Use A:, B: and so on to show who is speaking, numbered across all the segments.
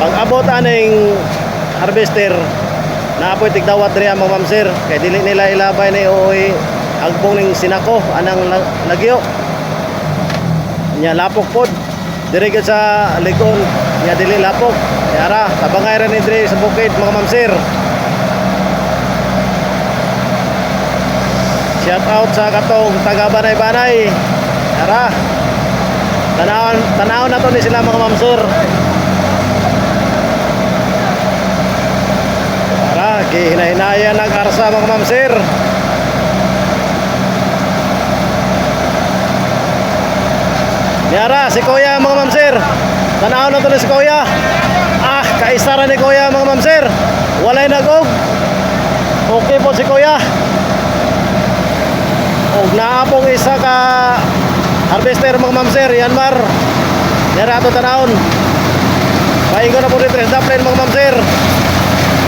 A: Pag abot aning harvester, naapoy tigdawat diri ang mga ma'am sir. Kay dili nila ilabay ni uy agbong ning sinako anang lag- lagyo. Nya lapok pod. Diri sa ligon, nya dili lapok. Yara, tabangay ra ni sa bukid mga ma'am sir. Shout out sa katong taga Banay-Banay. Tara. Tanawon, tanawon na to ni sila mga ma'am sir. Tara, gihinay-hinayan ng arsa mga ma'am sir. Yara, si Kuya mga ma'am sir. Tanawon na ni si Kuya. Ah, kaisara ni Kuya mga ma'am sir. Walay nagog. Okay po si Kuya. Og naapong isa ka harvester mga ma'am sir, yan mar. Yara ato tanawon. Paingon na po dito sa daplin mga ma'am sir.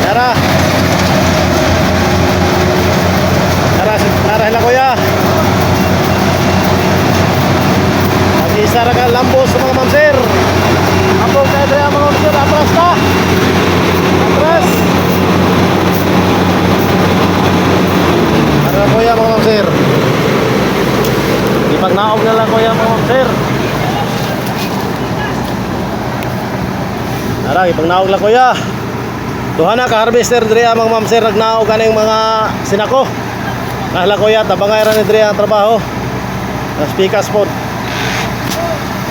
A: Yara. Yara, nara hila kuya. Mag-isa ra ka lambos mga ma'am sir. Apong kaya daya mga ma'am sir, atras ka. Atras. Tara kuya mga ma'am sir. Ipagnaog na lang kuya mga ma'am sir. Tara, ipagnaog lang kuya. Duha na ka harvester diri ang mga ma'am sir nagnaog kaning mga sinako. Nahla kuya tabangay ra ni diri ang trabaho. Nas pikas pod.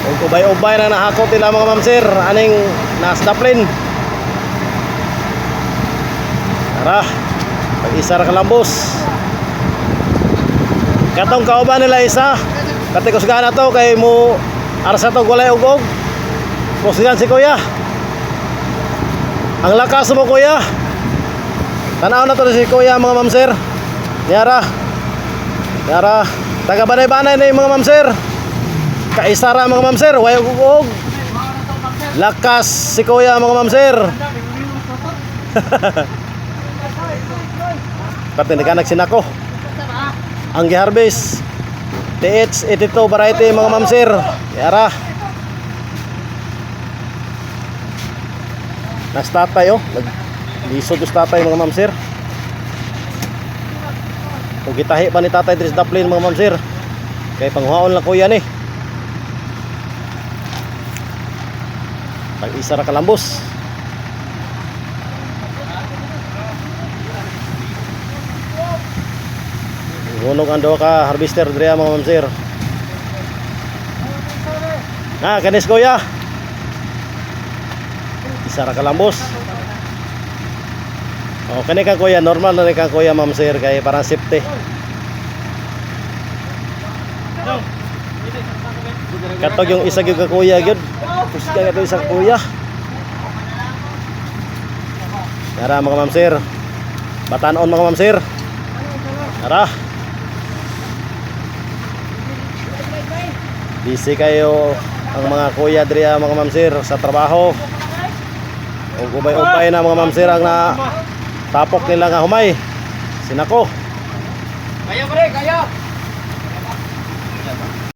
A: Ug ubay-ubay na nahakot nila mga ma'am sir aning nasdaplin. Tara. Pag-isa ra ka lambos. Katong kauban nila isa. Kati kusgahan na to kay mo arsa to gulay ug og. Kusgahan si kuya. Ang lakas mo kuya. Tanaw na to si kuya mga ma'am sir. Yara. Yara. Taga banay-banay na yung mga ma'am sir. Kaisara mga ma'am sir. Way ug og. Lakas si kuya mga ma'am sir. Pati ka nagsinako. Ang giharvest TH82 variety mga ma'am sir. Yara. Nas tatay oh. Naglisod us tatay mga ma'am sir. Kung gitahi pa ni tatay Dris Daplin mga ma'am sir. Kay panghuaon lang kuya ni. Pag isa ra kalambos. Hunog ang duha ka harvester diri mga ma'am sir. Ah, kanis kuya. Isa ra kalambos. Oh, kani ka kuya, normal na ka kuya ma'am sir kay parang safety. Katog yung isa gyud ka kuya gyud. Pusga ka isa ka kuya. Tara mga ma'am sir. Batanon mga ma'am sir. Tara. Busy kayo ang mga kuya diri ah, mga ma'am sir sa trabaho. Ug ubay-ubay na mga ma'am sir ang na tapok nila nga humay. Sinako.
B: Kaya pre, kaya.